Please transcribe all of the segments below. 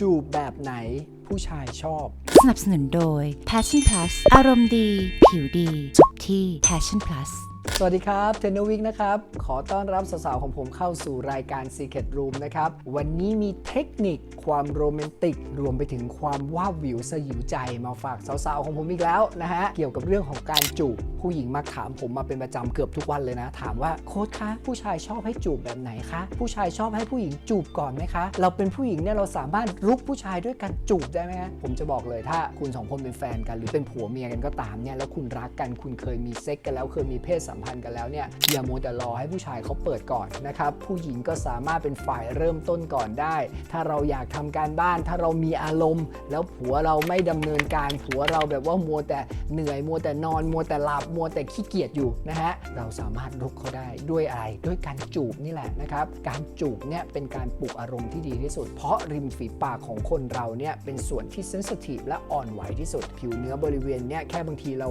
จูบแบบไหนผู้ชายชอบ สนับสนุนโดย Passion Plus อารมณ์ดี ผิวดีจบที่ Passion Plus สวัสดีครับเทนนิวิกนะครับ ขอต้อนรับสาวๆของผมเข้าสู่รายการ Secret Room นะครับ วันนี้มีเทคนิคความโรแมนติก รวมไปถึงความว้าวิวสยิวใจมาฝากสาวๆของผมอีกแล้วนะฮะ เกี่ยวกับเรื่องของการจูบผู้หญิงมาถามผมมาเป็นประจำเกือบทุกวันเลยนะ ถามว่าโค้ชคะ ผู้ชายชอบให้จูบแบบไหนคะ ผู้ชายชอบให้ผู้หญิงจูบก่อนไหมคะ เราเป็นผู้หญิงเนี่ยเราสามารถรุกผู้ชายด้วยการจูบได้ไหมฮะผมจะบอกเลยถ้าคุณสองคนเป็นแฟนกัน หรือเป็นผัวเมียกันก็ตามเนี่ยแล้วคุณรักกันคุณเคยมีเซ็กกันแล้วเคยมีเพศสัมพันธ์กันแล้วเนี่ยอย่ามัวแต่รอให้ผู้ชายเขาเปิดก่อนนะครับผู้หญิงก็สามารถเป็นฝ่ายเริ่มต้นก่อนได้ ถ้าเราอยากทำการบ้าน ถ้าเรามีอารมณ์ แล้วผัวเราไม่ดำเนินการผัวเราแบบว่ามัวแต่เหนื่อยมัวแต่นอนมัวแต่หลับมัวแต่ขี้เกียจอยู่นะฮะเราสามารถลุกเขาได้ด้วยอะไรด้วยการจูบนี่แหละนะครับการจูบเนี่ยเป็นการปลุกอารมณ์ที่ดีที่สุด เพราะริมฝีปากของคนเราเนี่ยเป็นส่วนที่เซนสทีฟและอ่อนไหวที่สุด ผิวเนื้อบริเวณเนี่ยแค่บางทีเรา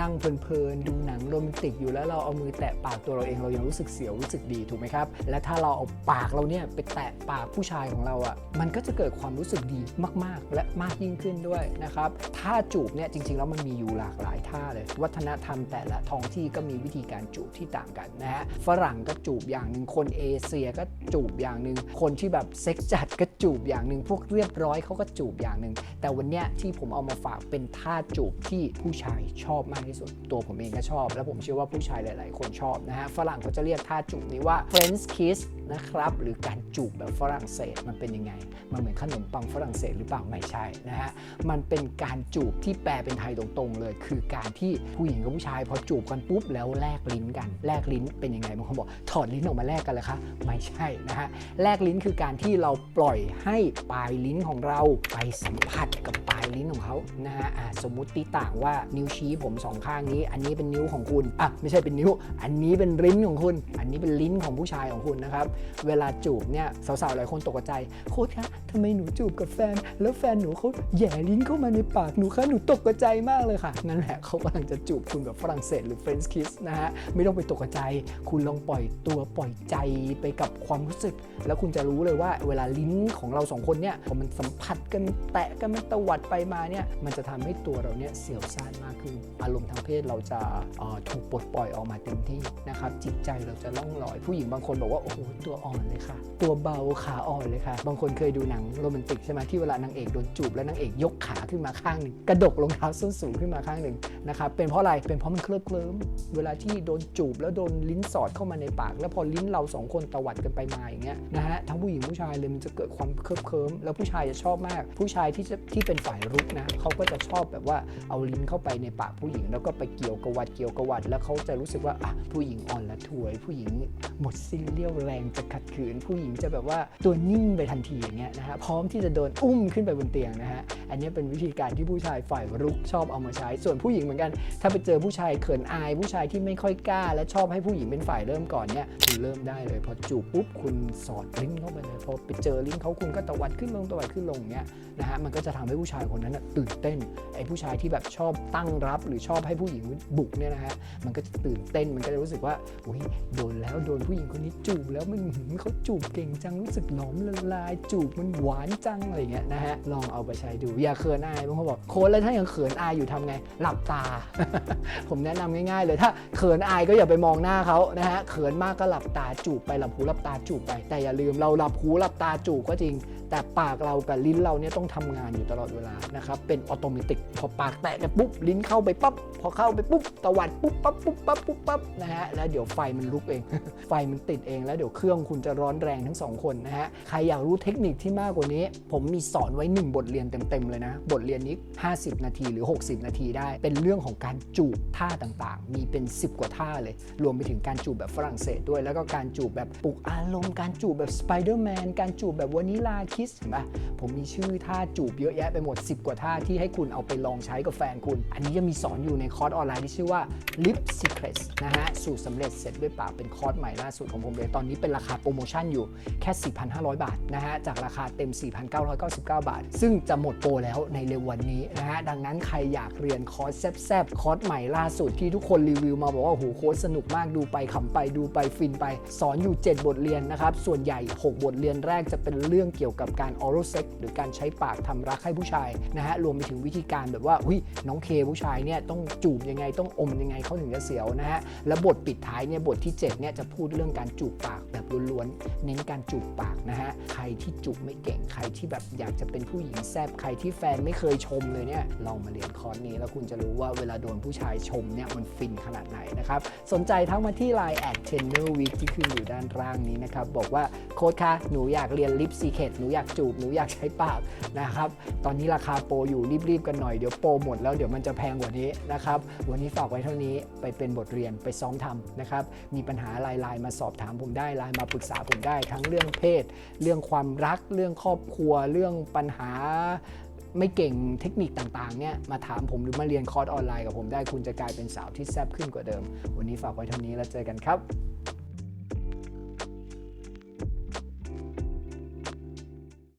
นั่งเพลินๆดูหนังโรแมนติกอยู่แล้วเราเอามือแตะปากตัวเราเองเรายังรู้สึกเสียวรู้สึกดีถูกไหมครับ และถ้าเราเอาปากเราเนี่ยไปแตะปากผู้ชายของเราอะ่ะมันก็จะเกิดความรู้สึกดีมากๆ และมากยิ่งขึ้นด้วยนะครับท่าจูบเนี่ยจริงๆแล้วมันมีอยู่หลากหลายท่าเลย วัฒนธรรมแต่ละท้องที่ก็มีวิธีการจูบที่ต่างกันนะฮะฝรั่งก็จูบอย่างหนึ่งคนเอเชียก็จูบอย่างหนึ่งคนที่แบบเซ็กจัดก็จูบอย่างหนึ่งพวกเรียบร้อยเขาก็จูบอย่างหนึ่งแต่วันเนี้ยที่ผมเอามาฝากเป็นท่าจูบที่ผู้ชายชอบมากที่สุด ตัวผมเองก็ชอบ และผมเชื่อว่าผู้ชายหลาย ๆ คนชอบนะฮะฝรั่งเขาจะเรียกท่าจูบนี้ว่า French kiss นะครับ หรือการจูบแบบฝรั่งเศสมันเป็นยังไง มันเหมือนขนมปังฝรั่งเศสหรือเปล่าไม่ใช่นะฮะมันเป็นการจูบที่แปลเป็นไทยตรงๆเลย คือการที่ผู้หญิงกับผู้ชายพอจูบกันปุ๊บแล้วแลกลิ้นกันแลกลิ้นเป็นยังไงบางคนบอกถอดลิ้นออกมาแลกกันเลยคะไม่ใช่นะฮะแลกลิ้นคือการที่เราปล่อยให้ปลายลิ้นของเราไปสัมผัสกับปลายลิ้นของเขานะฮะสมมติตีต่างว่านิ้วชี้ผมสองข้างนี้ อันนี้เป็นนิ้วของคุณอะไม่ใช่เป็นนิ้ว อันนี้เป็นลิ้นของคุณ อันนี้เป็นลิ้นของผู้ชายของคุณนะครับเวลาจูบเนี่ยสาวๆหลายคนตกใจ โค้ชคะทำไมหนูจูบกับแฟน แล้วแฟนหนูเขาแย่ลิ้นเข้ามาในปากหนูคะหนูตกใจมากเลยค่ะ นั่นแหละเขากำลังจะจูบคุณแบบฝรั่งเศสหรือ French kiss นะฮะไม่ต้องไปตกใจ คุณลองปล่อยตัวปล่อยใจไปกับความรู้สึก แล้วคุณจะรู้เลยว่าเวลาลิ้นของเราสองคนเนี่ยพอมันสัมผัสกันแตะกันมันตวัดไปมาเนี่ยมันจะทำให้ตัวเราเนี่ยเสียวซ่านมากขึ้นอารมณ์ทางเพศเราจะออถูกปลดปล่อยออกมาเต็มที่นะครับจิตใจเราจะล่องลอยผู้หญิงบางคนบอกว่าโอ้โหตัวอ่อนเลยค่ะ ตัวเบาขาอ่อนเลยค่ะ บางคนเคยดูหนังโรแมนติกใช่ไหมที่เวลานางเอกโดนจูบแล้วนางเอกยกขาขึ้นมาข้างหนึ่งกระดกรองเท้าส้นสูงขึ้นมาข้างหนึ่งนะครับเป็นเพราะอะไรเป็นเพราะมันเคลิบเคลิ้มเวลาที่โดนจูบแล้วโดนลิ้นสอดเข้ามาในปาก แล้วพอลิ้นเราสองคนตวัดกันไปมาอย่างเงี้ยนะฮะทั้งผู้หญิงผู้ชายเลยมันจะเกิดความเคลิบเคลิ้มแล้วผู้ชายจะชอบมาก ผู้ชายที่จะที่เป็นฝ่ายรุกนะเขาก็จะชอบแบบว่าเอาลิ้นเข้าไปในปากผู้หญิง แล้วก็ไปเกี่ยวกระวัดเกี่ยวกระวัด แล้วเขาจะรู้สึกว่าอะผู้หญิงอ่อนละถวย ผู้หญิงหมดสิ้นเรี่ยวแรงจะขัดขืน ผู้หญิงจะแบบว่าตัวนิ่งไปทันทีอย่างเงี้ยนะฮะพร้อมที่จะโดนอุ้มขึ้นไปบนเตียงนะฮะอันนี้เป็นวิธีการที่ผู้ชายฝ่ายรุกชอบเอามาใช้ ส่วนผู้หญิงเหมือนกัน ถ้าไปเจอผู้ชายเขินอาย ผู้ชายที่ไม่ค่อยกล้า และชอบให้ผู้หญิงเป็นฝ่ายเริ่มก่อนเนี่ยคุณเริ่มได้เลยพอจูบปุ๊บคุณสอดลิ้นเข้าไปเลยพอไปเจอลิ้นเขาคุณก็ตวัดขึ้นลงตวัดขึ้นลงเนี่ยนะฮะมันก็จะทำให้ผู้ชายคนนั้นตื่นเต้นไอ้ผู้ชายที่แบบชอบตั้งรับ หรือชอบให้ผู้หญิงบุกเนี่ยนะฮะมันก็จะตื่นเต้นมันก็จะรู้สึกว่าอุ้ยโดนแล้วโดนผู้หญิงคนนี้จูบแล้วมันเขาจูบเก่งจังรู้สึกหนอมละลาย จูบมันหวานจังอะไรเงี้ยนะฮะลองเอาไปใช้ดูอย่าเขินอายบางคนบอกโค้ดแล้วถ้ายังเขินอายอยู่ทำไง หลับตา ผมแนะนำง่าย ๆ เลยถ้าเขินอายก็อย่าไปมองหน้าเขานะฮะเขินมากก็หลับตาจูบไปหลับหูหลับตาจูบไปแต่อย่าลืมเราหลับหูหลับตาจูบก็จริงแต่ปากเรากับลิ้นเราเนี่ยต้องทำงานอยู่ตลอดเวลานะครับเป็นออโตเมติกพอปากแตะกันปุ๊บลิ้นเข้าไปปั๊บพอเข้าไปปุ๊บตวัดปุ๊บปั๊บปุ๊บปั๊บปุ๊บปั๊บนะฮะแล้วเดี๋ยวไฟมันลุกเอง ไฟมันติดเอง แล้วเดี๋ยวเครื่องคุณจะร้อนแรงทั้งสองคนนะฮะใครอยากรู้เทคนิคที่มากกว่านี้ ผมมีสอนไว้ 1 บทเรียนเต็มๆเลยนะ บทเรียนนี้ 50 นาทีหรือ 60 นาทีได้ เป็นเรื่องของการจูบท่าต่างๆ มีเป็น 10 กว่าท่าเลย รวมไปถึงการจูบแบบฝรั่งเศสด้วย แล้วก็การจูบแบบปลุกอารมณ์การจูบแบบสไปเดอร์แมนการจูบแบบวานิลาคิสเห็นปะผมมีชื่อท่าจูบเยอะแยะไปหมด 10 กว่าท่าที่ให้คุณเอาไปลองใช้กับแฟนคุณ อันนี้จะมีสอนอยู่ในคอร์สออนไลน์ที่ชื่อว่า Lip Secrets นะฮะ สูตรสำเร็จเสร็จด้วยปากเป็นคอร์สใหม่ล่าสุดของผมเลย ตอนนี้เป็นราคาโปรโมชั่นอยู่แค่ 4,500 บาทนะฮะ จากราคาเต็ม 4,999 บาท ซึ่งจะหมดโปรแล้วในเร็ววันนี้นะฮะ ดังนั้นใครอยากเรียนคอร์สแซบๆ คอร์สใหม่ล่าสุดที่ทุกคนรีวิวมาบอกว่าโอ้โหโค้ชสนุกมากดูไปขำไปดูไปฟินไป สอนอยู่ 7 บทเรียนนะครับ ส่วนใหญ่ 6 บทเรียนแรกจะเป็นเรื่องเกี่ยวกับกับการ oral sex หรือการใช้ปากทำรักให้ผู้ชายนะฮะรวมไปถึงวิธีการแบบว่าอุ้ยน้องเคผู้ชายเนี่ยต้องจูบยังไงต้องอมยังไงเขาถึงจะเสียวนะฮะและบทปิดท้ายเนี่ยบทที่7เนี่ยจะพูดเรื่องการจูบปากแบบล้วนๆเน้นการจูบปากนะฮะใครที่จูบไม่เก่งใครที่แบบอยากจะเป็นผู้หญิงแซบใครที่แฟนไม่เคยชมเลยเนี่ยลองมาเรียนคอร์สนี้ แล้วคุณจะรู้ว่าเวลาโดนผู้ชายชมเนี่ยมันฟินขนาดไหนนะครับสนใจทั้งมาที่ Line แอด Tenor Week ที่ขึ้นอยู่ด้านล่างนี้นะครับบอกว่าโค้ดคะหนูอยากเรียนลิปซีเคทหนูอยากจูบหนูอยากใช้ปากนะครับ ตอนนี้ราคาโปรอยู่รีบๆกันหน่อยเดี๋ยวโปรหมดแล้วเดี๋ยวมันจะแพงกว่านี้นะครับ วันนี้ฝากไว้เท่านี้ไปเป็นบทเรียนไปซ้อมทำนะครับ มีปัญหาไลน์มาสอบถามผมได้ไลน์มาปรึกษาผมได้ ทั้งเรื่องเพศ เรื่องความรัก เรื่องครอบครัว เรื่องปัญหาไม่เก่งเทคนิคต่างๆเนี่ยมาถามผมหรือมาเรียนคอร์สออนไลน์กับผมได้คุณจะกลายเป็นสาวที่แซ่บขึ้นกว่าเดิม วันนี้ฝากไว้เท่านี้แล้วเจอกันครับ